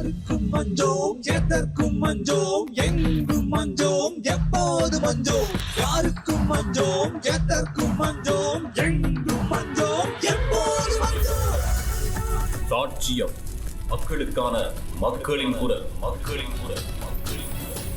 யாருக்கும் மஞ்சோம் எதற்கும் மஞ்சோம் எங்கும் மஞ்சோம் எப்போது மஞ்சோம். யாருக்கும் மஞ்சோம் எதற்கும் மஞ்சோம் எங்கும் மஞ்சோம் எப்போது மஞ்சோம். சாட்சியம். மக்களுக்கான மக்களின் குரல். மக்களின் குரல். மக்களின் குரல்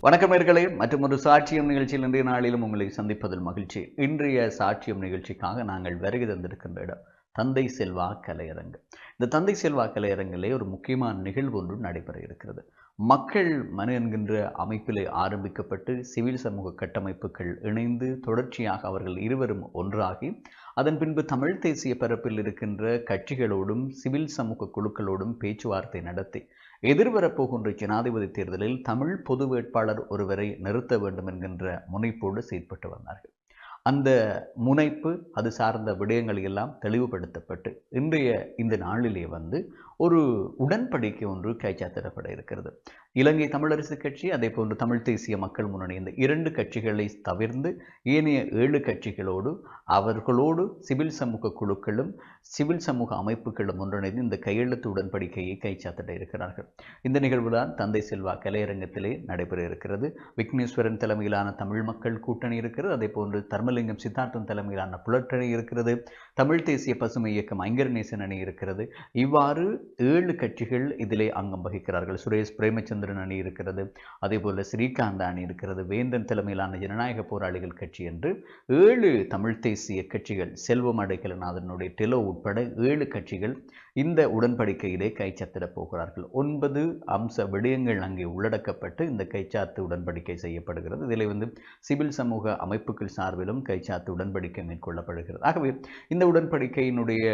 வணக்கம் நேர்களே மற்றும் ஒரு சாட்சியம் நிகழ்ச்சியில் இன்றைய நாளிலும் உங்களை சந்திப்பதில் மகிழ்ச்சி. இன்றைய சாட்சியம் நிகழ்ச்சிக்காக நாங்கள் வருகை தந்திருக்கின்ற இடம் தந்தை செல்வா கலையரங்கு. இந்த தந்தை செல்வா கலையரங்கிலே ஒரு முக்கியமான நிகழ்வு ஒன்று நடைபெற இருக்கிறது. மக்கள் மனு என்கின்ற அமைப்பிலே ஆரம்பிக்கப்பட்டு சிவில் சமூக கட்டமைப்புகள் இணைந்து தொடர்ச்சியாக அவர்கள் இருவரும் ஒன்றாகி அதன் பின்பு தமிழ் தேசிய பரப்பில் இருக்கின்ற கட்சிகளோடும் சிவில் சமூக குழுக்களோடும் பேச்சுவார்த்தை நடத்தி எதிர்வரப்போகின்ற ஜனாதிபதி தேர்தலில் தமிழ் பொது வேட்பாளர் ஒருவரை நிறுத்த வேண்டும் என்கின்ற முனைப்போடு செயற்பட்டு வந்தார்கள். அந்த முனைப்பு அது சார்ந்த விடயங்கள் எல்லாம் தெளிவுபடுத்தப்பட்டு இன்றைய இந்த நாளிலே வந்து ஒரு உடன்படிக்கை ஒன்று கைச்சாத்திடப்பட இருக்கிறது. இலங்கை தமிழரசு கட்சி அதே போன்று தமிழ் தேசிய மக்கள் முன்னணி இந்த இரண்டு கட்சிகளை தவிர்ந்து ஏனைய ஏழு கட்சிகளோடு அவர்களோடு சிவில் சமூக குழுக்களும் சிவில் சமூக அமைப்புகளும் ஒன்றிணைந்து இந்த கையெழுத்து உடன்படிக்கையை கைச்சாத்திட இருக்கிறார்கள். இந்த நிகழ்வுதான் தந்தை செல்வா கலையரங்கத்திலே நடைபெற இருக்கிறது. விக்னேஸ்வரன் தலைமையிலான தமிழ் மக்கள் கூட்டணி இருக்கிறது. அதே போன்று தர்மலிங்கம் சித்தார்த்தன் தலைமையிலான புலட்டணி இருக்கிறது. தமிழ் தேசிய பசுமை இயக்கம் ஐங்கரநேசன் அணி இருக்கிறது. இவ்வாறு ஏழு கட்சிகள் இதிலே அங்கம் வகிக்கிறார்கள். சுரேஷ் பிரேமச்சந்திரன் அணி இருக்கிறது. அதே ஸ்ரீகாந்த் அணி இருக்கிறது. வேந்தன் தலைமையிலான ஜனநாயக போராளிகள் கட்சி என்று ஏழு தமிழ் தேசிய கட்சிகள் செல்வம் அடைக்கலநாதனுடைய டெலோ உட்பட ஏழு கட்சிகள் இந்த உடன்படிக்கையிலே கைச்சாத்திடப் போகிறார்கள். ஒன்பது அம்ச விடயங்கள் அங்கே உள்ளடக்கப்பட்டு இந்த கைச்சாத்து உடன்படிக்கை செய்யப்படுகிறது. இதில் வந்து சிவில் சமூக அமைப்புகள் சார்பிலும் கைச்சாத்து உடன்படிக்கை மேற்கொள்ளப்படுகிறது. ஆகவே இந்த உடன்படிக்கையினுடைய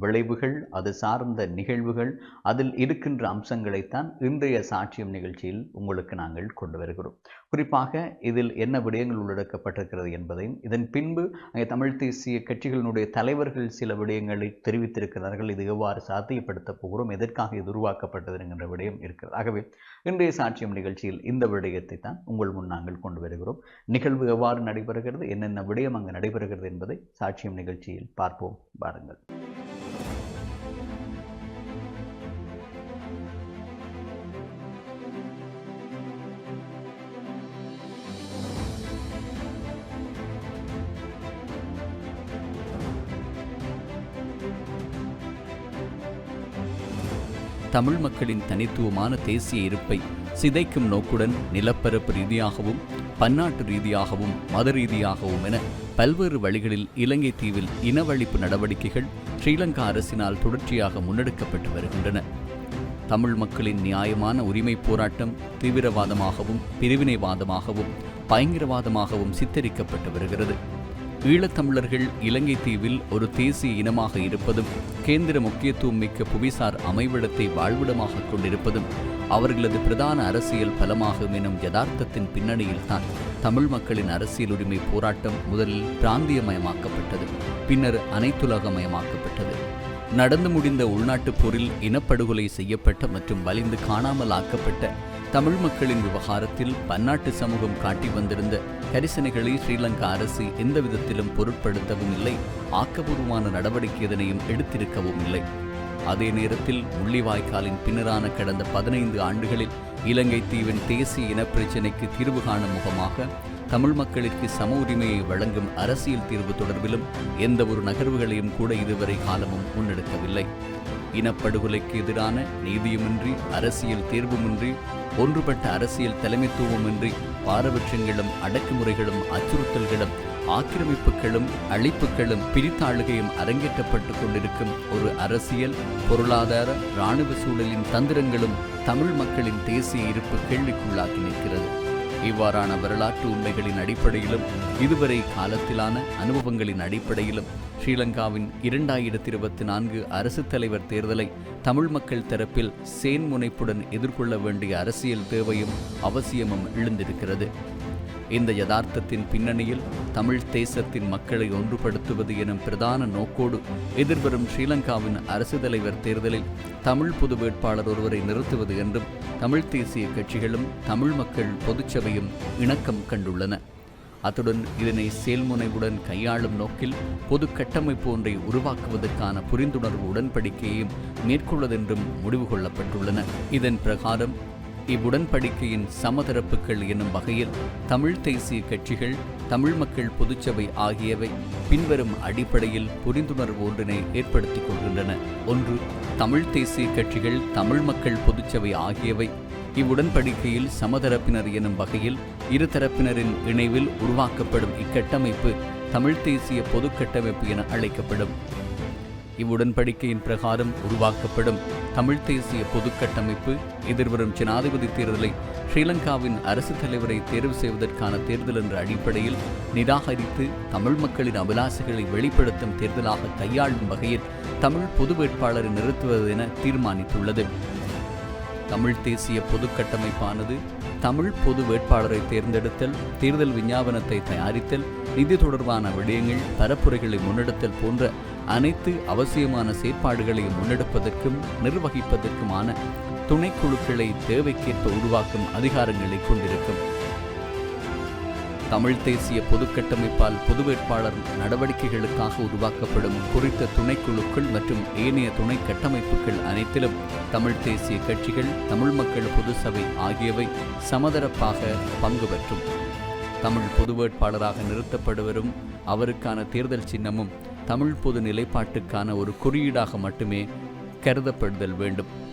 விளைவுகள் அது சார்ந்த நிகழ்வு நிகழ்வுகள் அதில் இருக்கின்ற அம்சங்களைத்தான் இன்றைய சாட்சியம் நிகழ்ச்சியில் உங்களுக்கு நாங்கள் கொண்டு வருகிறோம். குறிப்பாக இதில் என்ன விடயங்கள் உள்ளடக்கப்பட்டிருக்கிறது என்பதையும் இதன் பின்பு அங்கே தமிழ் தேசிய கட்சிகளினுடைய தலைவர்கள் சில விடயங்களை தெரிவித்திருக்கிறார்கள். இது எவ்வாறு சாத்தியப்படுத்த போகிறோம் எதற்காக இது உருவாக்கப்பட்டது என்கின்ற விடயம் இருக்கிறது. ஆகவே இன்றைய சாட்சியம் நிகழ்ச்சியில் இந்த விடயத்தை தான் உங்கள் முன் நாங்கள் கொண்டு வருகிறோம். நிகழ்வு எவ்வாறு நடைபெறுகிறது என்னென்ன விடயம் அங்கு நடைபெறுகிறது என்பதை சாட்சியம் நிகழ்ச்சியில் பார்ப்போம். பாருங்கள் தமிழ் மக்களின் தனித்துவமான தேசிய இருப்பை சிதைக்கும் நோக்குடன் நிலப்பரப்பு ரீதியாகவும் பன்னாட்டு ரீதியாகவும் மத ரீதியாகவும் என பல்வேறு வழிகளில் இலங்கை தீவில் இனவழிப்பு நடவடிக்கைகள் ஸ்ரீலங்கா அரசினால் தொடர்ச்சியாக முன்னெடுக்கப்பட்டு வருகின்றன. தமிழ் மக்களின் நியாயமான உரிமை போராட்டம் தீவிரவாதமாகவும் பிரிவினைவாதமாகவும் பயங்கரவாதமாகவும் சித்தரிக்கப்பட்டு வருகிறது. ஈழத்தமிழர்கள் இலங்கை தீவில் ஒரு தேசிய இனமாக இருப்பதும் கேந்திர முக்கியத்துவம் மிக்க புவிசார் அமைவிடத்தை வாழ்விடமாக கொண்டிருப்பதும் அவர்களது பிரதான அரசியல் பலமாகும் எனும் யதார்த்தத்தின் பின்னணியில்தான் தமிழ் மக்களின் அரசியல் உரிமை போராட்டம் முதலில் பிராந்தியமயமாக்கப்பட்டது பின்னர் அனைத்துலகமயமாக்கப்பட்டது. நடந்து முடிந்த உள்நாட்டுப் போரில் இனப்படுகொலை செய்யப்பட்ட மற்றும் வலிந்து காணாமல் ஆக்கப்பட்ட தமிழ் மக்களின் விவகாரத்தில் பன்னாட்டு சமூகம் காட்டி வந்திருந்த கரிசனைகளை ஸ்ரீலங்கா அரசு எந்த விதத்திலும் பொருட்படுத்தவும் இல்லை ஆக்கபூர்வமான நடவடிக்கை எதனையும் எடுத்திருக்கவும் இல்லை. அதே நேரத்தில் முள்ளிவாய்க்காலின் பின்னரான கடந்த பதினைந்து ஆண்டுகளில் இலங்கை தீவின் தேசிய இனப்பிரச்சினைக்கு தீர்வு காணும் முகமாக தமிழ் மக்களுக்கு சம உரிமையை வழங்கும் அரசியல் தீர்வு தொடர்பிலும் எந்த ஒரு நகர்வுகளையும் கூட இதுவரை காலமும் முன்னெடுக்கவில்லை. இனப்படுகொலைக்கு எதிரான நீதியுமின்றி அரசியல் தேர்வுமின்றி ஒன்றுபட்ட அரசியல் தலைமைத்துவமின்றி பாரபட்சங்களும் அடக்குமுறைகளும் அச்சுறுத்தல்களும் ஆக்கிரமிப்புகளும் அழிப்புகளும் பிரித்தாளுகையும் அரங்கேற்றப்பட்டுக் கொண்டிருக்கும் ஒரு அரசியல் பொருளாதார இராணுவ சூழலின் தந்திரங்களும் தமிழ் மக்களின் தேசிய இருப்பு கேள்விக்குள்ளாக்கி நிற்கிறது. இவ்வாறான வரலாற்று உண்மைகளின் அடிப்படையிலும் இதுவரை காலத்திலான அனுபவங்களின் அடிப்படையிலும் ஸ்ரீலங்காவின் இரண்டாயிரத்தி இருபத்தி நான்கு அரசு தலைவர் தேர்தலை தமிழ் மக்கள் தரப்பில் சேன் முனைப்புடன் எதிர்கொள்ள வேண்டிய அரசியல் தேவையும் அவசியமும் எழுந்திருக்கிறது. இந்த யதார்த்தத்தின் பின்னணியில் தமிழ் தேசத்தின் மக்களை ஒன்றுபடுத்துவது எனும் பிரதான நோக்கோடு எதிர்வரும் ஸ்ரீலங்காவின் அரசு தலைவர் தேர்தலில் தமிழ் பொது வேட்பாளர் ஒருவரை நிறுத்துவது என்றும் தமிழ் தேசிய கட்சிகளும் தமிழ் மக்கள் பொதுச்சபையும் இணக்கம் கண்டுள்ளன. அத்துடன் இதனை செயல்முனைவுடன் கையாளும் நோக்கில் பொது கட்டமைப்பு ஒன்றை உருவாக்குவதற்கான புரிந்துணர்வு உடன்படிக்கையையும் மேற்கொள்வதென்றும் முடிவு கொள்ளப்பட்டுள்ளன. இதன் பிரகாரம் இவ்வுடன்படிக்கையின் சமதரப்புகள் என்னும் வகையில் தமிழ் தேசிய கட்சிகள் தமிழ் மக்கள் பொதுச்சபை ஆகியவை பின்வரும் அடிப்படையில் புரிந்துணர்வு ஒன்றினை ஏற்படுத்திக் கொள்கின்றன. ஒன்று தமிழ் தேசிய கட்சிகள் தமிழ் மக்கள் பொதுச்சபை ஆகியவை இவ்வுடன்படிக்கையில் சமதரப்பினர் எனும் வகையில் இருதரப்பினரின் இணைவில் உருவாக்கப்படும் இக்கட்டமைப்பு தமிழ் தேசிய பொது கட்டமைப்பு என அழைக்கப்படும். இவ்வுடன்படிக்கையின் பிரகாரம் உருவாக்கப்படும் தமிழ் தேசிய பொது கட்டமைப்பு எதிர்வரும் ஜனாதிபதி தேர்தலை ஸ்ரீலங்காவின் அரசு தலைவரை தேர்வு செய்வதற்கான தேர்தல் என்ற அடிப்படையில் நிராகரித்து தமிழ் மக்களின் அபிலாசைகளை வெளிப்படுத்தும் தேர்தலாக கையாளும் வகையில் தமிழ் பொது வேட்பாளரை நிறுத்துவது என தீர்மானித்துள்ளது. தமிழ் தேசிய பொது கட்டமைப்பானது தமிழ் பொது வேட்பாளரை தேர்ந்தெடுத்தல் தேர்தல் விஞ்ஞாபனத்தை தயாரித்தல் நிதி தொடர்பான விடயங்கள் பரப்புரைகளை முன்னெடுத்தல் போன்ற அனைத்து அவசியமான செயற்பாடுகளையும் முன்னெடுப்பதற்கும் நிர்வகிப்பதற்குமான துணைக்குழுக்களை தேவைக்கேற்ப உருவாக்கும் அதிகாரங்களை கொண்டிருக்கும். தமிழ் தேசிய பொது கட்டமைப்பால் பொது வேட்பாளர் நடவடிக்கைகளுக்காக உருவாக்கப்படும் குறித்த துணைக்குழுக்கள் மற்றும் ஏனைய துணை கட்டமைப்புகள் அனைத்திலும் தமிழ் தேசிய கட்சிகள் தமிழ் மக்கள் பொது சபை ஆகியவை சமதரப்பாக பங்கு பெற்றும். தமிழ் பொது வேட்பாளராக நிறுத்தப்படுவரும் அவருக்கான தேர்தல் சின்னமும் தமிழ் பொது நிலைப்பாட்டுக்கான ஒரு குறியீடாக மட்டுமே கருதப்படுதல் வேண்டும்.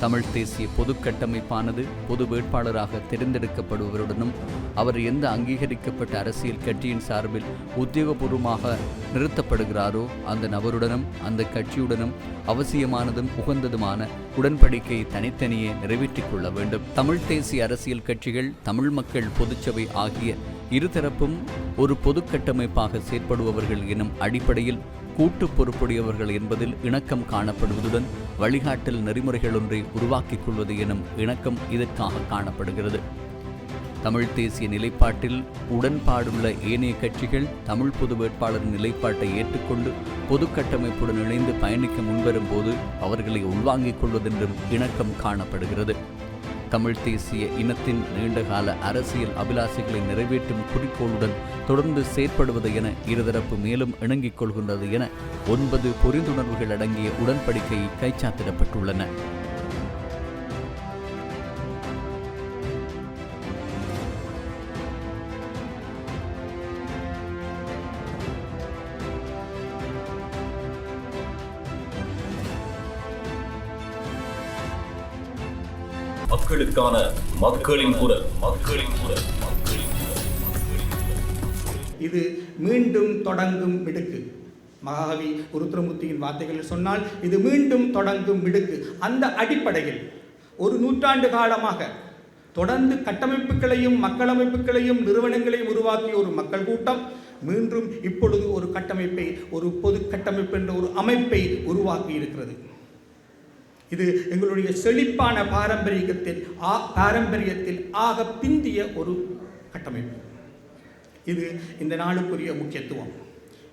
தமிழ் தேசிய பொது கட்டமைப்பானது பொது வேட்பாளராக தேர்ந்தெடுக்கப்படுபவருடனும் அவர் எந்த அங்கீகரிக்கப்பட்ட அரசியல் கட்சியின் சார்பில் உத்தியோகபூர்வமாக நிறுத்தப்படுகிறாரோ அந்த நபருடனும் அந்த கட்சியுடனும் அவசியமானதும் உகந்ததுமான உடன்படிக்கையை தனித்தனியே நிறைவேற்றிக் கொள்ள வேண்டும். தமிழ் தேசிய அரசியல் கட்சிகள் தமிழ் மக்கள் பொதுச்சபை ஆகிய இருதரப்பும் ஒரு பொது கட்டமைப்பாக செயற்படுபவர்கள் எனும் அடிப்படையில் கூட்டு பொறுப்புடையவர்கள் என்பதில் இணக்கம் காணப்படுவதுடன் வழிகாட்டல் நெறிமுறைகள் ஒன்றை உருவாக்கிக் கொள்வது எனும் இணக்கம் இதற்காக காணப்படுகிறது. தமிழ் தேசிய நிலைப்பாட்டில் உடன்பாடுள்ள ஏனைய கட்சிகள் தமிழ் பொது வேட்பாளரின் நிலைப்பாட்டை ஏற்றுக்கொண்டு பொது கட்டமைப்புடன் இணைந்து பயணிக்க முன்வரும் போது அவர்களை உள்வாங்கிக் கொள்வதென்றும் இணக்கம் காணப்படுகிறது. தமிழ் தேசிய இனத்தின் நீண்டகால அரசியல் அபிலாசைகளை நிறைவேற்றும் குறிக்கோளுடன் தொடர்ந்து செயற்படுவது என இருதரப்பு மேலும் இணங்கிக் கொள்கின்றது என ஒன்பது புரிந்துணர்வுகள் அடங்கிய உடன்படிக்கை கைச்சாத்திடப்பட்டுள்ளன. மக்களுக்கான மக்களின் குரல். மக்களின் குரல் மக்களின் இது மீண்டும் தொடங்கும் மிடுக்கு. மகாகவி உருத்திரமூர்த்தியின் வார்த்தைகளில் சொன்னால் இது மீண்டும் தொடங்கும் மிடுக்கு. அந்த அடிப்படையில் ஒரு நூற்றாண்டு காலமாக தொடர்ந்து கட்டமைப்புகளையும் மக்களமைப்புகளையும் நிறுவனங்களையும் உருவாக்கிய ஒரு மக்கள் கூட்டம் மீண்டும் இப்பொழுது ஒரு கட்டமைப்பை ஒரு பொது கட்டமைப்பு என்ற ஒரு அமைப்பை உருவாக்கி இருக்கிறது இது எங்களுடைய செழிப்பான பாரம்பரியத்தில் ஆ பாரம்பரியத்தில் ஆக பிந்திய ஒரு கட்டமைப்பு. இது இந்த நாளுக்குரிய முக்கியத்துவம்.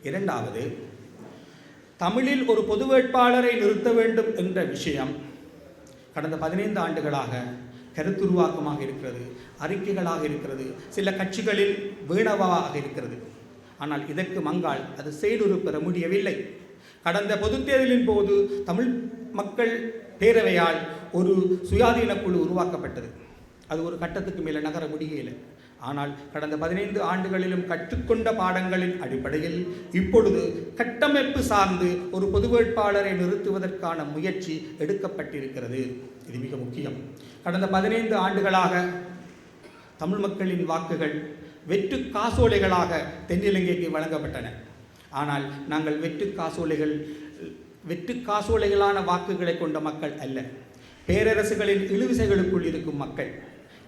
இரண்டாவது தமிழில் ஒரு பொது வேட்பாளரை நிறுத்த வேண்டும் என்ற விஷயம் கடந்த பதினைந்து ஆண்டுகளாக கருத்துருவாக்கமாக இருக்கிறது அறிக்கைகளாக இருக்கிறது சில கட்சிகளில் வீணவாக இருக்கிறது. ஆனால் இதற்கு மங்கால் அது செயலுறு பெற முடியவில்லை. கடந்த பொதுத் தேர்தலின் போது தமிழ் மக்கள் பேரவையால் ஒரு சுயாதீன குழு உருவாக்கப்பட்டது. அது ஒரு கட்டத்துக்கு மேலே நகர முடியலை. ஆனால் கடந்த பதினைந்து ஆண்டுகளிலும் கற்றுக்கொண்ட பாடங்களின் அடிப்படையில் இப்பொழுது கட்டமைப்பு சார்ந்து ஒரு பொது வேட்பாளரை நிறுத்துவதற்கான முயற்சி எடுக்கப்பட்டிருக்கிறது. இது மிக முக்கியம். கடந்த பதினைந்து ஆண்டுகளாக தமிழ் மக்களின் வாக்குகள் வெற்று காசோலைகளாக தென்னிலங்கைக்கு வழங்கப்பட்டன. ஆனால் நாங்கள் வெற்று காசோலைகள் வெற்று காசோலைகளான வாக்குகளை கொண்ட மக்கள் அல்ல. பேரரசுகளின் இழுவிசைகளுக்குள் இருக்கும் மக்கள்.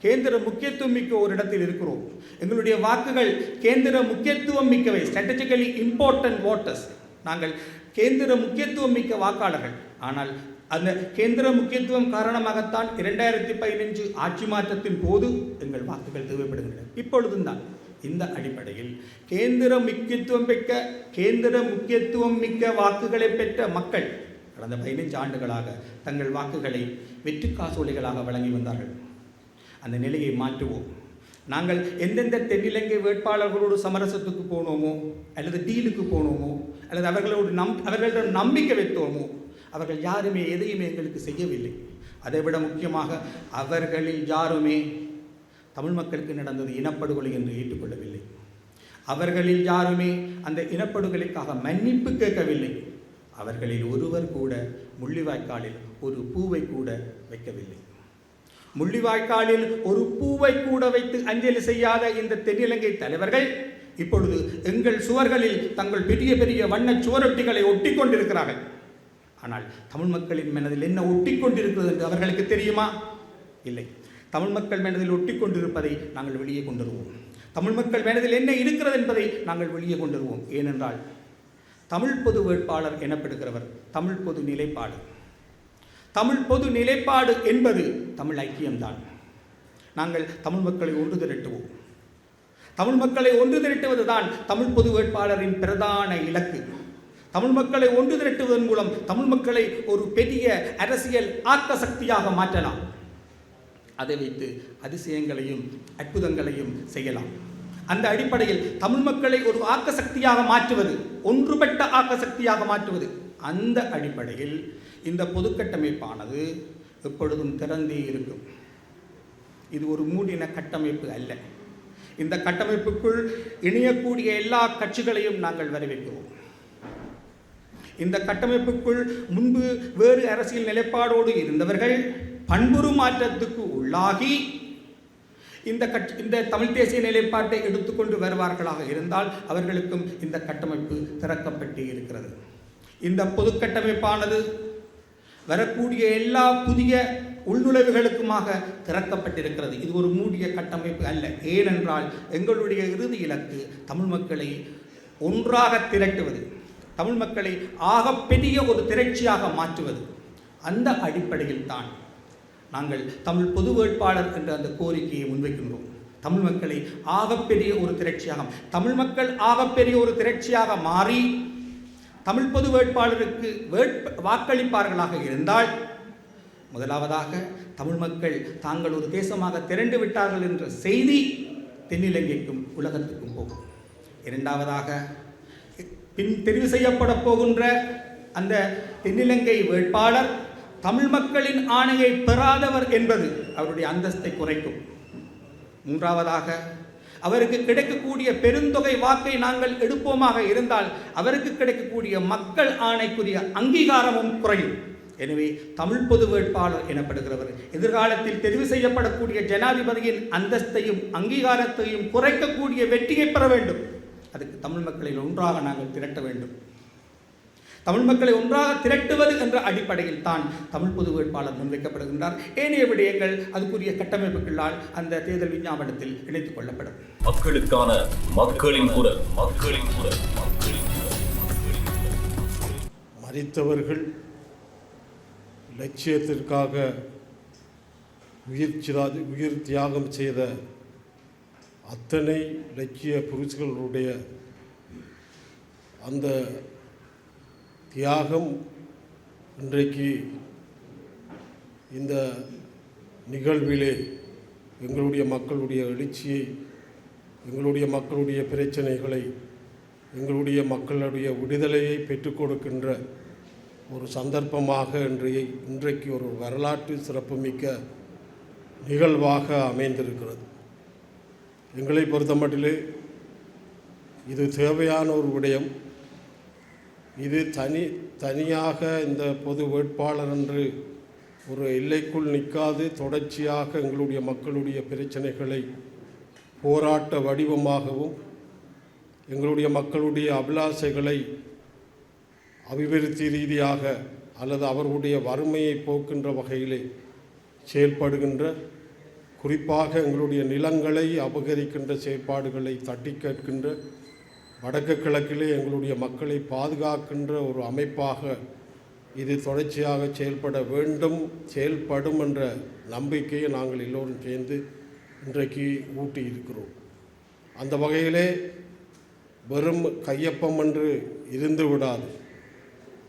கேந்திர முக்கியத்துவம் மிக்க ஒரு இடத்தில் இருக்கிறோம். எங்களுடைய வாக்குகள் கேந்திர முக்கியத்துவம் மிக்கவை. ஸ்ட்ராட்டஜிக்கலி இம்பார்ட்டன்ட் ஓட்டர்ஸ் நாங்கள் கேந்திர முக்கியத்துவம் மிக்க வாக்காளர்கள். ஆனால் அந்த கேந்திர முக்கியத்துவம் காரணமாகத்தான் இரண்டாயிரத்தி பதினஞ்சு ஆட்சி மாற்றத்தின் போது எங்கள் வாக்குகள் தேவைப்படுகின்றன. இப்பொழுதும் தான். இந்த அடிப்படையில் கேந்திர முக்கியத்துவம் மிக்க கேந்திர முக்கியத்துவம் மிக்க வாக்குகளை பெற்ற மக்கள் கடந்த பதினைஞ்சு ஆண்டுகளாக தங்கள் வாக்குகளை வெற்றி காசோலைகளாக வழங்கி வந்தார்கள். அந்த நிலையை மாற்றுவோம். நாங்கள் எந்தெந்த தென்னிலங்கை வேட்பாளர்களோடு சமரசத்துக்கு போனோமோ அல்லது டீலுக்கு போனோமோ அல்லது அவர்களோடு நம் அவர்களிடம் நம்பிக்கை வைத்தோமோ அவர்கள் யாருமே எதையுமே எங்களுக்கு செய்யவில்லை. அதைவிட முக்கியமாக அவர்களில் யாருமே தமிழ் மக்களுக்கு நடந்தது இனப்படுகொலை என்று ஏற்றுக்கொள்ளவில்லை. அவர்களில் யாருமே அந்த இனப்படுகொலைக்காக மன்னிப்பு கேட்கவில்லை. அவர்களில் ஒருவர் கூட முள்ளிவாய்க்காலில் ஒரு பூவை கூட வைக்கவில்லை. முள்ளிவாய்க்காலில் ஒரு பூவை கூட வைத்து அஞ்சலி செய்யாத இந்த தென்னிலங்கை தலைவர்கள் இப்பொழுது எங்கள் சுவர்களில் தங்கள் பெரிய பெரிய வண்ண சுவரொட்டிகளை ஒட்டி கொண்டிருக்கிறார்கள் ஆனால் தமிழ் மக்களின் மனதில் என்ன ஒட்டி கொண்டிருக்கிறது என்று அவர்களுக்கு தெரியுமா? இல்லை. தமிழ் மக்கள் மனதில் ஒட்டி கொண்டிருப்பதை நாங்கள் வெளியே கொண்டு வருவோம் தமிழ் மக்கள் மனதில் என்ன இருக்கிறது என்பதை நாங்கள் வெளியே கொண்டு வருவோம் ஏனென்றால் தமிழ் பொது வேட்பாளர் எனப்படுகிறவர் தமிழ் பொது நிலைப்பாடு. தமிழ் பொது நிலைப்பாடு என்பது தமிழ் ஐக்கியம்தான். நாங்கள் தமிழ் மக்களை ஒன்று திரட்டுவோம். தமிழ் மக்களை ஒன்று திரட்டுவது தான் தமிழ் பொது வேட்பாளரின் பிரதான இலக்கு. தமிழ் மக்களை ஒன்று திரட்டுவதன் மூலம் தமிழ் மக்களை ஒரு பெரிய அரசியல் ஆக்க சக்தியாக மாற்றலாம். அதை வைத்து அதிசயங்களையும் அற்புதங்களையும் செய்யலாம். அந்த அடிப்படையில் தமிழ் மக்களை ஒரு ஆக்க சக்தியாக மாற்றுவது ஒன்றுபட்ட ஆக்க சக்தியாக மாற்றுவது. அந்த அடிப்படையில் இந்த பொதுக்கட்டமைப்பானது எப்பொழுதும் திறந்தே இருக்கும். இது ஒரு மூடின கட்டமைப்பு அல்ல. இந்த கட்டமைப்புக்குள் இணையக்கூடிய எல்லா கட்சிகளையும் நாங்கள் வரவேற்கிறோம். இந்த கட்டமைப்புக்குள் முன்பு வேறு அரசியல் நிலைப்பாடோடு இருந்தவர்கள் பண்புருமாற்றத்துக்கு உள்ளாகி இந்த கட் இந்த தமிழ் தேசிய நிலைப்பாட்டை எடுத்துக்கொண்டு வருவார்களாக இருந்தால் அவர்களுக்கும் இந்த கட்டமைப்பு திறக்கப்பட்டு இருக்கிறது. இந்த பொது கட்டமைப்பானது வரக்கூடிய எல்லா புதிய உள்நுழைவுகளுக்குமாக திறக்கப்பட்டிருக்கிறது. இது ஒரு மூடிய கட்டமைப்பு அல்ல. ஏனென்றால் எங்களுடைய இறுதி இலக்கு தமிழ் மக்களை ஒன்றாக திரட்டுவது தமிழ் மக்களை ஆகப்பெரிய ஒரு திரட்சியாக மாற்றுவது அந்த அடிப்படையில் தான் நாங்கள் தமிழ் பொது வேட்பாளர் என்ற அந்த கோரிக்கையை முன்வைக்கின்றோம். தமிழ் மக்களை ஆகப்பெரிய ஒரு திரட்சியாக தமிழ் மக்கள் ஆகப்பெரிய ஒரு திரட்சியாக மாறி தமிழ் பொது வேட்பாளருக்கு வேட்ப வாக்களிப்பார்களாக இருந்தால் முதலாவதாக தமிழ் மக்கள் தாங்கள் ஒரு தேசமாக திரண்டு விட்டார்கள் என்ற செய்தி தென்னிலங்கைக்கும் உலகத்துக்கும் போகும். இரண்டாவதாக பின் தெரிவு செய்யப்பட போகின்ற அந்த தென்னிலங்கை வேட்பாளர் தமிழ் மக்களின் ஆணையை பெறாதவர் என்பது அவருடைய அந்தஸ்தை குறைக்கும். மூன்றாவதாக அவருக்கு கிடைக்கக்கூடிய பெருந்தொகை வாக்கை நாங்கள் எடுப்போமாக இருந்தால் அவருக்கு கிடைக்கக்கூடிய மக்கள் ஆணைக்குரிய அங்கீகாரமும் குறையும். எனவே தமிழ் பொது வேட்பாளர் எனப்படுகிறவர் எதிர்காலத்தில் தெரிவு செய்யப்படக்கூடிய ஜனாதிபதியின் அந்தஸ்தையும் அங்கீகாரத்தையும் குறைக்கக்கூடிய வெற்றியை பெற வேண்டும். அதுக்கு தமிழ் மக்களை ஒன்றாக நாங்கள் திரட்ட வேண்டும். தமிழ் மக்களை ஒன்றாக திரட்டுவது என்ற அடிப்படையில் தான் தமிழ் பொது வேட்பாளர் முன்வைக்கப்படுகின்றார் ஏனைய விடயங்கள் அதுக்குரிய கட்டமைப்புகளால் அந்த தேர்தல் விஞ்ஞாபனத்தில் இணைத்துக் கொள்ளப்படும். மக்களுக்கான மக்களின் குரல் மக்களின் குரல் மக்களின் குரல் மறித்தவர்கள் லட்சியத்திற்காக உயிர் சிரா உயிர் தியாகம் செய்த அத்தனை லட்சிய புருஷர்களுடைய அந்த தியாகம் இன்றைக்கு இந்த நிகழ்விலே எங்களுடைய மக்களுடைய எழுச்சியை எங்களுடைய மக்களுடைய பிரச்சனைகளை எங்களுடைய மக்களுடைய விடுதலையை பெற்றுக் கொடுக்கின்ற ஒரு சந்தர்ப்பமாக இன்றைய இன்றைக்கு ஒரு வரலாற்று சிறப்புமிக்க நிகழ்வாக அமைந்திருக்கிறது. எங்களை பொறுத்தமட்டிலே இது தேவையான ஒரு விடயம். இது தனி தனியாக இந்த பொது வேட்பாளர் என்று ஒரு எல்லைக்குள் நிற்காது. தொடர்ச்சியாக எங்களுடைய மக்களுடைய பிரச்சனைகளை போராட்ட வடிவமாகவும் எங்களுடைய மக்களுடைய அபிலாசைகளை அபிவிருத்தி ரீதியாக அல்லது அவர்களுடைய வறுமையை போக்கின்ற வகையிலே செயல்படுகின்ற குறிப்பாக எங்களுடைய நிலங்களை அபகரிக்கின்ற செயற்பாடுகளை தட்டி கேட்கின்ற வடக்கு கிழக்கிலே எங்களுடைய மக்களை பாதுகாக்கின்ற ஒரு அமைப்பாக இது தொடர்ச்சியாக செயல்பட வேண்டும் செயல்படும் என்ற நம்பிக்கையை நாங்கள் எல்லோரும் சேர்ந்து இன்றைக்கு ஊட்டி இருக்கிறோம். அந்த வகையிலே வெறும் கையொப்பம் என்று இருந்து விடாது.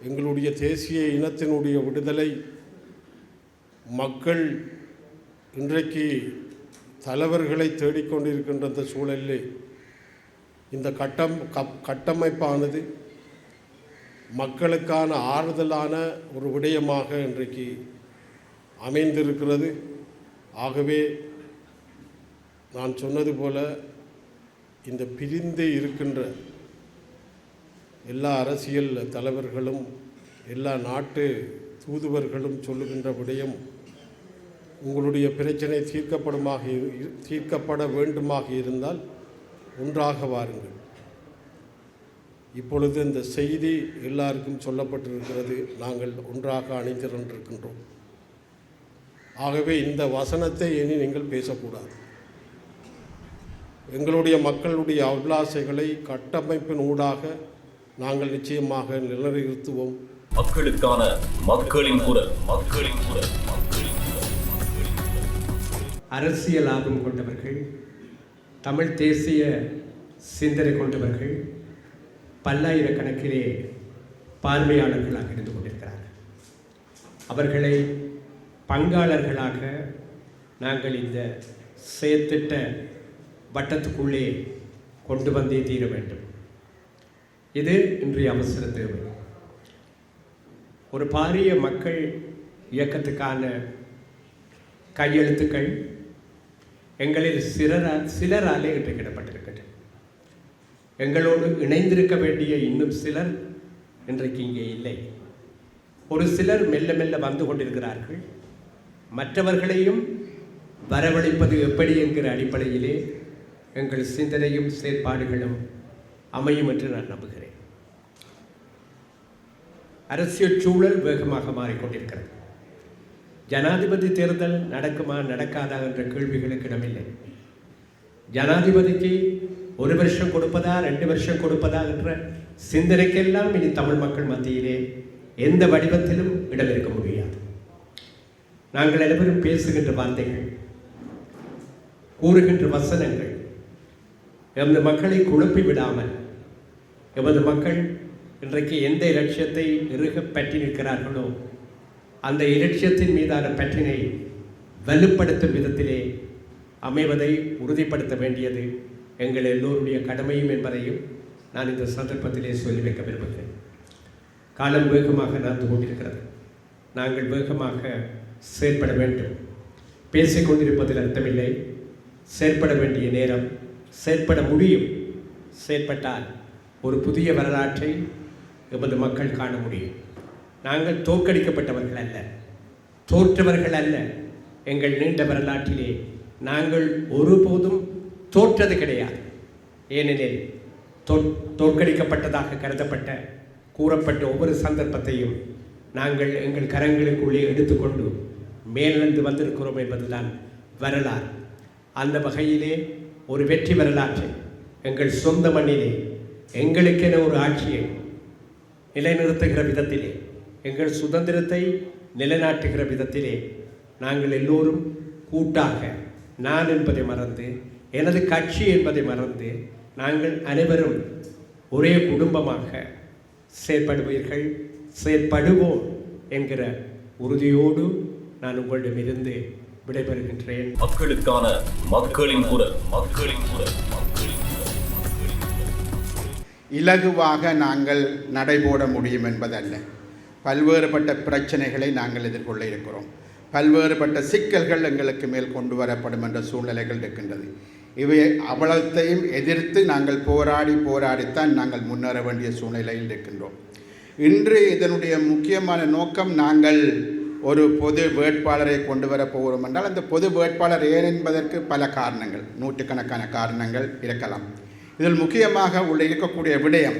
எங்களுடைய தேசிய இனத்தினுடைய விடுதலை மக்கள் இன்றைக்கு தலைவர்களை தேடிக்கொண்டிருக்கின்ற இந்த சூழலிலே இந்த கட்டம் கப் கட்டமைப்பானது மக்களுக்கான ஆறுதலான ஒரு விடயமாக இன்றைக்கு அமைந்திருக்கிறது. ஆகவே நான் சொன்னது போல இந்த பிரிந்து இருக்கின்ற எல்லா அரசியல் தலைவர்களும் எல்லா நாட்டு தூதுவர்களும் சொல்லுகின்ற விடயம் உங்களுடைய பிரச்சனை தீர்க்கப்படுமாக இரு- தீர்க்கப்பட வேண்டுமாக இருந்தால் ஒன்றாக வாருங்கள். இப்பொழுது இந்த செய்தி எல்லாருக்கும் சொல்லப்பட்டிருக்கிறது. நாங்கள் ஒன்றாக அணிந்திருக்கின்றோம் ஆகவே இந்த வசனத்தை இனி நீங்கள் பேசக்கூடாது. எங்களுடைய மக்களுடைய அபிலாசைகளை கட்டமைப்பின் ஊடாக நாங்கள் நிச்சயமாக நிலைநிறுத்துவோம். மக்களுக்கான மக்களின் குரல் மக்களின் குரல் மக்களின் குரல். அரசியல் ஆர்வம் கொண்டவர்கள் தமிழ் தேசிய சிந்தனை கொண்டவர்கள் பல்லாயிரக்கணக்கிலே பார்வையாளர்களாக இருந்து கொண்டிருக்கிறார்கள். அவர்களை பங்காளர்களாக நாங்கள் இந்த செயற்திட்ட வட்டத்துக்குள்ளே கொண்டு வந்தே தீர வேண்டும். இது இன்றைய அவசர தேவை. ஒரு பாரிய மக்கள் இயக்கத்துக்கான கையெழுத்துக்கள் எங்களில் சிலரால் சிலராலே இன்றைக்கிடப்பட்டிருக்கின்றன எங்களோடு இணைந்திருக்க வேண்டிய இன்னும் சிலர் இன்றைக்கு இங்கே இல்லை. ஒரு சிலர் மெல்ல மெல்ல வந்து கொண்டிருக்கிறார்கள். மற்றவர்களையும் வரவழைப்பது எப்படி என்கிற அடிப்படையிலே எங்கள் சிந்தனையும் செயற்பாடுகளும் அமையும் என்று நான் நம்புகிறேன். அரசியல் சூழல் வேகமாக மாறிக்கொண்டிருக்கிறது. ஜனாதிபதி தேர்தல் நடக்குமா நடக்காதா என்ற கேள்விகளுக்கு இடமில்லை. ஜனாதிபதிக்கு ஒரு வருஷம் கொடுப்பதா ரெண்டு வருஷம் கொடுப்பதா என்ற சிந்தனைக்கெல்லாம் இனி தமிழ் மக்கள் மத்தியிலே எந்த வடிவத்திலும் இடம் இருக்க முடியாது. நாங்கள் அனைவரும் பேசுகின்ற வார்த்தைகள் கூறுகின்ற வசனங்கள் எமது மக்களை குழப்பி விடாமல் எமது மக்கள் இன்றைக்கு எந்த இலட்சியத்தை இறுக பற்றி நிற்கிறார்களோ அந்த இலட்சியத்தின் மீதான பற்றினை வலுப்படுத்தும் விதத்திலே அமைவதை உறுதிப்படுத்த வேண்டியது எங்கள் எல்லோருடைய கடமையும் என்பதையும் நான் இந்த சந்தர்ப்பத்திலே சொல்லி வைக்க விரும்புகிறேன். காலம் வேகமாக நடந்து கொண்டிருக்கிறது. நாங்கள் வேகமாக செயற்பட வேண்டும். பேசிக்கொண்டிருப்பதில் அர்த்தமில்லை. செயற்பட வேண்டிய நேரம் செயற்பட முடியும். செயற்பட்டால் ஒரு புதிய வரலாற்றை எமது மக்கள் காண முடியும். நாங்கள் தோற்கடிக்கப்பட்டவர்கள் அல்ல. தோற்றவர்கள் அல்ல. எங்கள் நீண்ட வரலாற்றிலே நாங்கள் ஒருபோதும் தோற்றது கிடையாது. ஏனெனில் தோ தோற்கடிக்கப்பட்டதாக கருதப்பட்ட கூறப்பட்ட ஒவ்வொரு சந்தர்ப்பத்தையும் நாங்கள் எங்கள் கரங்களுக்குள்ளே எடுத்துக்கொண்டு மேலிருந்து வந்திருக்கிறோம் என்பதுதான் வரலாறு. அந்த வகையிலே ஒரு வெற்றி வரலாற்றை எங்கள் சொந்த மண்ணிலே எங்களுக்கென ஒரு ஆட்சியை நிலைநிறுத்துகிற விதத்திலே எங்கள் சுதந்திரத்தை நிலைநாட்டுகிற விதத்திலே நாங்கள் எல்லோரும் கூட்டாக நான் என்பதை மறந்து எனது கட்சி என்பதை மறந்து நாங்கள் அனைவரும் ஒரே குடும்பமாக செயற்படுவீர்கள் செயற்படுவோம் என்கிற உறுதியோடு நான் உங்களிடமிருந்து விடைபெறுகின்றேன். மக்களுக்கான மக்களின் குரல். மக்களின் குரல். இலகுவாக நாங்கள் நடைபோட முடியும் என்பதல்ல. பல்வேறுபட்ட பிரச்சனைகளை நாங்கள் எதிர்கொள்ள இருக்கிறோம். பல்வேறுபட்ட சிக்கல்கள் எங்களுக்கு மேல் கொண்டு வரப்படும் என்ற சூழ்நிலைகள் இருக்கின்றது. இவை அவலத்தையும் எதிர்த்து நாங்கள் போராடி போராடித்தான் நாங்கள் முன்னேற வேண்டிய சூழ்நிலையில் இருக்கின்றோம். இன்று இதனுடைய முக்கியமான நோக்கம் நாங்கள் ஒரு பொது வேட்பாளரை கொண்டு வர போகிறோம் என்றால் அந்த பொது வேட்பாளர் ஏன் என்பதற்கு பல காரணங்கள் நூற்றுக்கணக்கான காரணங்கள் இருக்கலாம். இதில் முக்கியமாக உள்ள இருக்கக்கூடிய விடயம்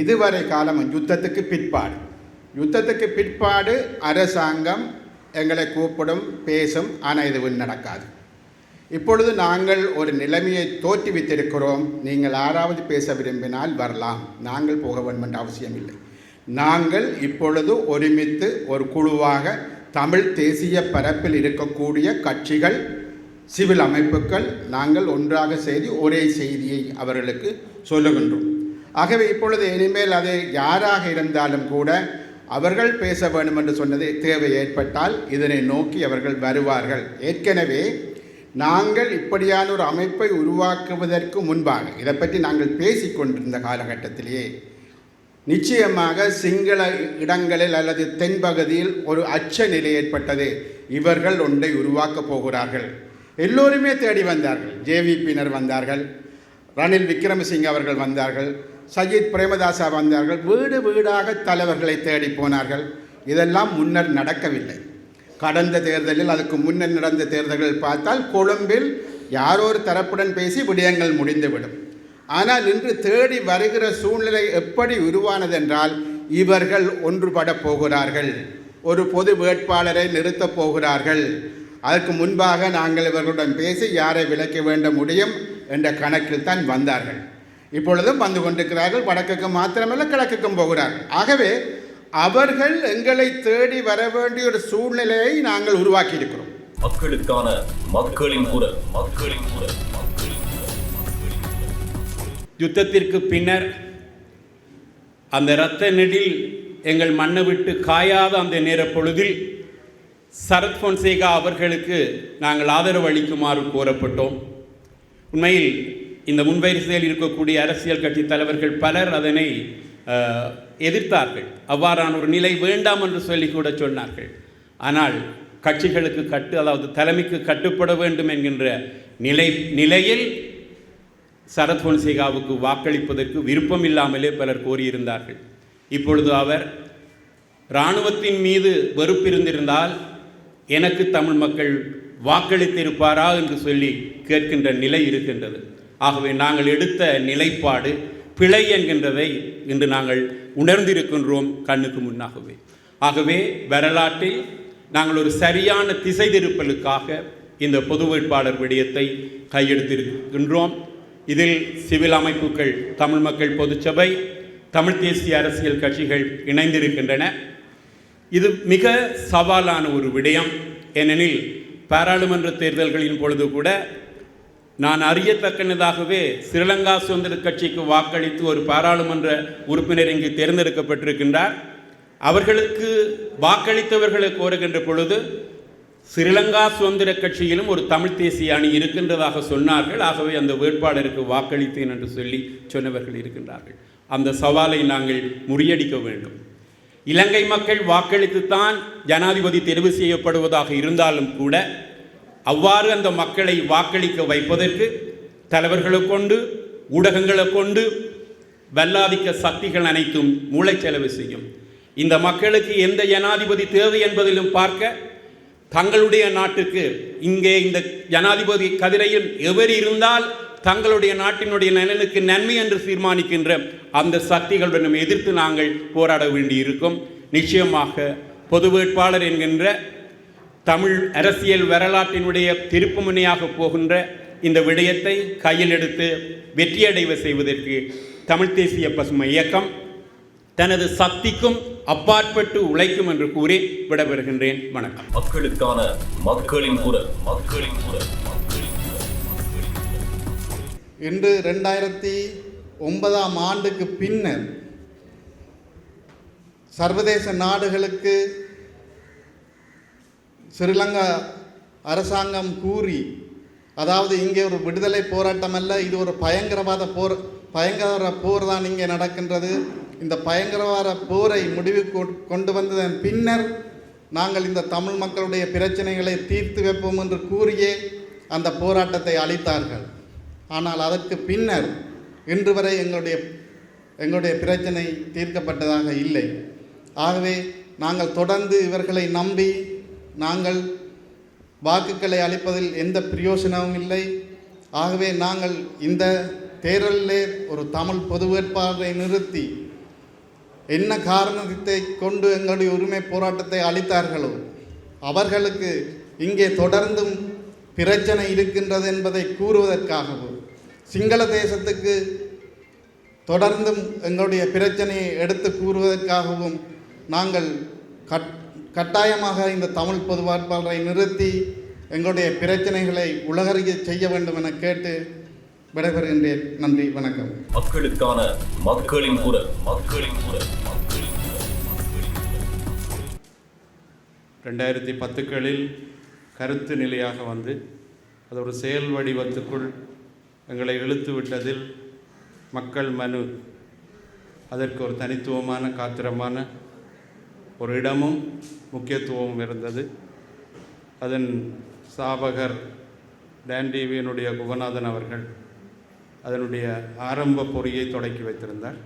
இதுவரை காலம் யுத்தத்துக்கு பிற்பாடு. யுத்தத்துக்கு பிற்பாடு அரசாங்கம் எங்களை கூப்பிடும் பேசும் ஆனால் எதுவும் நடக்காது. இப்பொழுது நாங்கள் ஒரு நிலைமையை தோற்றுவித்திருக்கிறோம் நீங்கள் யாராவது பேச விரும்பினால் வரலாம். நாங்கள் போக வேண்டும் என்ற அவசியம் இல்லை. நாங்கள் இப்பொழுது ஒருமித்து ஒரு குழுவாக தமிழ் தேசிய பரப்பில் இருக்கக்கூடிய கட்சிகள் சிவில் அமைப்புகள் நாங்கள் ஒன்றாக செய்து ஒரே செய்தியை அவர்களுக்கு சொல்லுகின்றோம். ஆகவே இப்பொழுது இனிமேல் அது யாராக இருந்தாலும் கூட அவர்கள் பேச வேண்டும் என்று சொன்னது தேவை ஏற்பட்டால் இதனை நோக்கி அவர்கள் வருவார்கள். ஏற்கனவே நாங்கள் இப்படியான ஒரு அமைப்பை உருவாக்குவதற்கு முன்பாக இதை பற்றி நாங்கள் பேசிக்கொண்டிருந்த காலகட்டத்திலேயே நிச்சயமாக சிங்கள இடங்களில் அல்லது தென்பகுதியில் ஒரு அச்ச நிலை ஏற்பட்டது. இவர்கள் ஒன்றை உருவாக்கப் போகிறார்கள். எல்லோருமே தேடி வந்தார்கள். ஜேவிபியினர் வந்தார்கள். ரணில் விக்ரமசிங்க அவர்கள் வந்தார்கள். சஜித் பிரேமதாசா வந்தார்கள். வீடு வீடாக தலைவர்களை தேடி போனார்கள். இதெல்லாம் முன்னர் நடக்கவில்லை. கடந்த தேர்தலில் அதுக்கு முன்னர் நடந்த தேர்தல்கள் பார்த்தால் கொழும்பில் யாரோ ஒரு தரப்புடன் பேசி விடயங்கள் முடிந்துவிடும். ஆனால் இன்று தேடி வருகிற சூழ்நிலை எப்படி உருவானதென்றால் இவர்கள் ஒன்றுபட போகிறார்கள். ஒரு பொது வேட்பாளரை நிறுத்தப் போகிறார்கள். அதற்கு முன்பாக நாங்கள் இவர்களுடன் பேசி யாரை விலக்க வேண்ட முடியும் என்ற கணக்கில் தான் வந்தார்கள். இப்பொழுதும் வந்து கொண்டிருக்கிறார்கள். வடக்குக்கு மாத்திரமல்ல கிழக்குக்கும் போகிறார்கள் ஆகவே அவர்கள் எங்களை தேடி வர வேண்டிய ஒரு சூழ்நிலையை நாங்கள் உருவாக்கி இருக்கிறோம் மக்களுக்கான மக்களின் குரல் மக்களின் குரல் மக்களின் குரல் யுத்தத்திற்கு பின்னர் அந்த இரத்த நெடில் எங்கள் மண்ணை விட்டு காயாத அந்த நேர பொழுதில் சரத் பொன்சேகா அவர்களுக்கு நாங்கள் ஆதரவு அளிக்குமாறு கோரப்பட்டோம். உண்மையில் இந்த முன்வரிசையில் இருக்கக்கூடிய அரசியல் கட்சி தலைவர்கள் பலர் அதனை எதிர்த்தார்கள். அவ்வாறான ஒரு நிலை வேண்டாம் என்று சொல்லி கூட சொன்னார்கள். ஆனால் கட்சிகளுக்கு கட்டு அதாவது தலைமைக்கு கட்டுப்பட வேண்டும் என்கின்ற நிலை நிலையில் சரத் பொன்சேகாவுக்கு வாக்களிப்பதற்கு விருப்பம் இல்லாமலே பலர் கோரியிருந்தார்கள். இப்பொழுது அவர் இராணுவத்தின் மீது வெறுப்பிருந்திருந்தால் எனக்கு தமிழ் மக்கள் வாக்களித்திருப்பாரா என்று சொல்லி கேட்கின்ற நிலை இருக்கின்றது. ஆகவே நாங்கள் எடுத்த நிலைப்பாடு பிழை என்கின்றதை இன்று நாங்கள் உணர்ந்திருக்கின்றோம் கண்ணுக்கு முன்னாகவே. ஆகவே வரலாற்றில் நாங்கள் ஒரு சரியான திசை திருப்பலுக்காக இந்த பொது வேட்பாளர் விடயத்தை கையெடுத்திருக்கின்றோம் இதில் சிவில் அமைப்புகள் தமிழ் மக்கள் பொதுச்சபை தமிழ் தேசிய அரசியல் கட்சிகள் இணைந்திருக்கின்றன. இது மிக சவாலான ஒரு விடயம். ஏனெனில் பாராளுமன்ற தேர்தல்களின் பொழுது கூட நான் அறியத்தக்கனதாகவே ஸ்ரீலங்கா சுதந்திர கட்சிக்கு வாக்களித்து ஒரு பாராளுமன்ற உறுப்பினர் இங்கு தேர்ந்தெடுக்கப்பட்டிருக்கின்றார். அவர்களுக்கு வாக்களித்தவர்களை கோருகின்ற பொழுது ஸ்ரீலங்கா சுதந்திர கட்சியிலும் ஒரு தமிழ் தேசிய அணி இருக்கின்றதாக சொன்னார்கள். ஆகவே அந்த வேட்பாளருக்கு வாக்களித்தேன் என்று சொல்லி சொன்னவர்கள் இருக்கின்றார்கள். அந்த சவாலை நாங்கள் முறியடிக்க வேண்டும். இலங்கை மக்கள் வாக்களித்துத்தான் ஜனாதிபதி தெரிவு செய்யப்படுவதாக இருந்தாலும் கூட அவ்வாறு அந்த மக்களை வாக்களிக்க வைப்பதற்கு தலைவர்களை கொண்டு ஊடகங்களை கொண்டு வல்லாதிக்க சக்திகள் அனைத்தும் மூளைச்செலவு செய்யும். இந்த மக்களுக்கு எந்த ஜனாதிபதி தேவை என்பதிலும் பார்க்க தங்களுடைய நாட்டுக்கு இங்கே இந்த ஜனாதிபதி கதிரையில் எவர் இருந்தால் தங்களுடைய நாட்டினுடைய நலனுக்கு நன்மை என்று தீர்மானிக்கின்ற அந்த சக்திகளுடன் எதிர்த்து நாங்கள் போராட வேண்டியிருக்கும். நிச்சயமாக பொது வேட்பாளர் என்கின்ற தமிழ் அரசியல் வரலாற்றினுடைய திருப்புமுனையாக போகின்ற இந்த விடயத்தை கையில் எடுத்து வெற்றியடைவ செய்வதற்கு தமிழ் தேசிய பசுமை இயக்கம் தனது சக்திக்கும் அப்பாற்பட்டு உழைக்கும் என்று கூறி விடைபெறுகின்றேன். வணக்கம். மக்களுக்கான மக்களின் குரல். மக்களின் குரல். மக்களின் குரல் இன்று ரெண்டாயிரத்தி ஒன்பதாம் ஆண்டுக்கு பின்னர் சர்வதேச நாடுகளுக்கு ஸ்ரீலங்கா அரசாங்கம் கூறி அதாவது இங்கே ஒரு விடுதலை போராட்டம் அல்ல இது ஒரு பயங்கரவாத போர் பயங்கர போர் தான் இங்கே நடக்கின்றது. இந்த பயங்கரவாத போரை முடிவுக்கு கொண்டு வந்ததன் பின்னர் நாங்கள் இந்த தமிழ் மக்களுடைய பிரச்சனைகளை தீர்த்து வைப்போம் என்று கூறியே அந்த போராட்டத்தை அளித்தார்கள். ஆனால் அதற்கு பின்னர் இன்று வரை எங்களுடைய எங்களுடைய பிரச்சனை தீர்க்கப்பட்டதாக இல்லை. ஆகவே நாங்கள் தொடர்ந்து இவர்களை நம்பி நாங்கள் வாக்குகளை அளிப்பதில் எந்த பிரயோசனமும் இல்லை. ஆகவே நாங்கள் இந்த தேர்தலிலே ஒரு தமிழ் பொது வேட்பாளரை நிறுத்தி என்ன காரணத்தை கொண்டு எங்களுடைய உரிமை போராட்டத்தை அளித்தார்களோ அவர்களுக்கு இங்கே தொடர்ந்தும் பிரச்சனை இருக்கின்றது என்பதை கூறுவதற்காகவும் சிங்கள தேசத்துக்கு தொடர்ந்தும் எங்களுடைய பிரச்சனையை எடுத்து கூறுவதற்காகவும் நாங்கள் கட் கட்டாயமாக இந்த தமிழ் பொது வேட்பாளரை நிறுத்தி எங்களுடைய பிரச்சனைகளை உலகறிய செய்ய வேண்டும் என கேட்டு விடைபெறுகின்றேன். நன்றி வணக்கம். மக்களுக்கான மக்களின் குரல் மக்களின் குரல் மக்களின் குரல் ரெண்டாயிரத்தி பத்துக்களில் கருத்து நிலையாக வந்து அது ஒரு செயல் வடிவத்துக்குள் எங்களை இழுத்து விட்டதில் மக்கள் மனு அதற்கு ஒரு தனித்துவமான காத்திரமான ஒரு இடமும் முக்கியத்துவமும் இருந்தது. அதன் ஸ்தாபகர் டேன்டிவியனுடைய குகநாதன் அவர்கள் அதனுடைய ஆரம்ப பொறியை தொடக்கி வைத்திருந்தார்.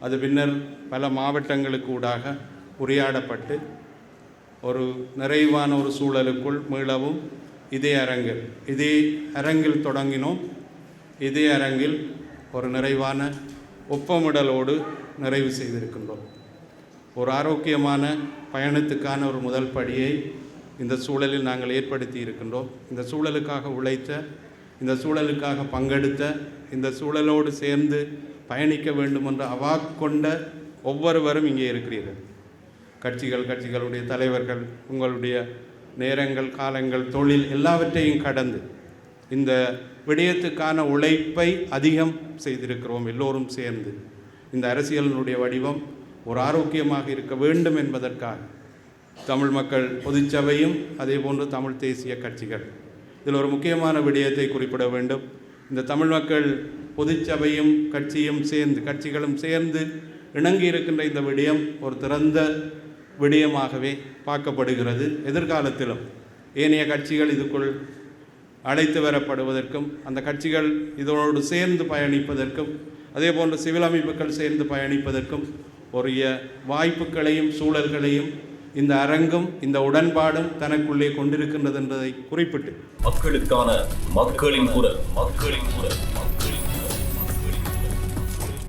அது பின்னர் பல மாவட்டங்களுக்கு ஊடாக உரையாடப்பட்டு ஒரு நிறைவான ஒரு சூழலுக்குள் மீளவும் இதே அரங்கில் இதே அரங்கில் தொடங்கினோம். இதே அரங்கில் ஒரு நிறைவான ஒப்பமிடலோடு நிறைவு செய்திருக்கின்றோம். ஒரு ஆரோக்கியமான பயணத்துக்கான ஒரு முதல் படியை இந்த சூழலில் நாங்கள் ஏற்படுத்தி இருக்கின்றோம். இந்த சூழலுக்காக உழைத்த இந்த சூழலுக்காக பங்கெடுத்த இந்த சூழலோடு சேர்ந்து பயணிக்க வேண்டும் என்ற அவாக்கொண்ட ஒவ்வொருவரும் இங்கே இருக்கிறீர்கள். கட்சிகள் கட்சிகளுடைய தலைவர்கள் உங்களுடைய நேரங்கள் காலங்கள் தொழில் எல்லாவற்றையும் கடந்து இந்த விடயத்துக்கான உழைப்பை அதிகம் செய்திருக்கிறோம். எல்லோரும் சேர்ந்து. இந்த அரசியலினுடைய வடிவம் ஒரு ஆரோக்கியமாக இருக்க வேண்டும் என்பதற்காக தமிழ் மக்கள் பொதுச்சபையும் அதே போன்று தமிழ் தேசிய கட்சிகள். இதில் ஒரு முக்கியமான விடயத்தை குறிப்பிட வேண்டும். இந்த தமிழ் மக்கள் பொதுச்சபையும் கட்சியும் சேர்ந்து கட்சிகளும் சேர்ந்து இணங்கி இருக்கின்ற இந்த விடயம் ஒரு திறந்த விடயமாகவே பார்க்கப்படுகிறது. எதிர்காலத்திலும் ஏனைய கட்சிகள் இதுக்குள் அழைத்து வரப்படுவதற்கும் அந்த கட்சிகள் இதோடு சேர்ந்து பயணிப்பதற்கும் அதே போன்று சிவில் அமைப்புகள் சேர்ந்து பயணிப்பதற்கும் உரிய வாய்ப்புகளையும் சூழல்களையும் இந்த அரங்கும் இந்த உடன்பாடும் தனக்குள்ளே கொண்டிருக்கின்றது என்பதை குறிப்பிட்டு. மக்களுக்கான மக்களின் குரல் மக்களின் குரல் மக்களின் குரல்.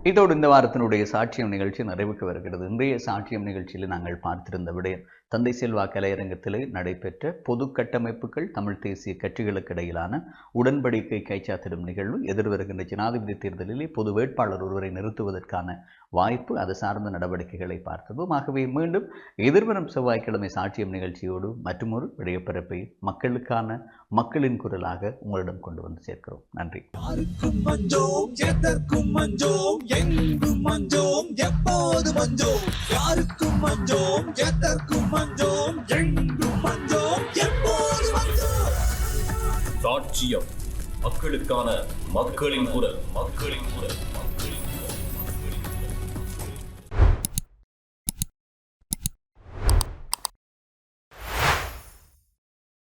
இதோடு இந்த வாரத்தினுடைய சாட்சியம் நிகழ்ச்சி நிறைவுக்கு வருகிறது. இன்றைய சாட்சியம் நிகழ்ச்சியில் நாங்கள் பார்த்திருந்த விடயம் தந்தை செல்வா கலையரங்கத்திலே நடைபெற்ற பொது கட்டமைப்புகள் தமிழ் தேசிய கட்சிகளுக்கு இடையிலான உடன்படிக்கை கைச்சாத்திடும் நிகழ்வு எதிர்வருகின்ற ஜனாதிபதி தேர்தலிலே பொது வேட்பாளர் ஒருவரை நிறுத்துவதற்கான வாய்ப்பு அது சார்ந்த நடவடிக்கைகளை பார்த்ததும் ஆகவே மீண்டும் எதிர்வரும் செவ்வாய்க்கிழமை சாட்சியம் நிகழ்ச்சியோடு மற்றொரு விடயப்பரப்பை மக்களுக்கான மக்களின் குரலாக உங்களிடம் கொண்டு வந்து சேர்க்கிறோம். நன்றி. யாருக்கும் மஞ்சோம் எதற்கும் மஞ்சோம் எங்கும் மஞ்சோம் எப்போது மஞ்சோம்? யாருக்கும் மஞ்சோம் எதற்கும் வந்தோம் எங்கும் வந்தோம் எப்போது வந்தோம்? சாட்சியம். மக்களுக்கான மக்களின் குரல். மக்களின் குரல்.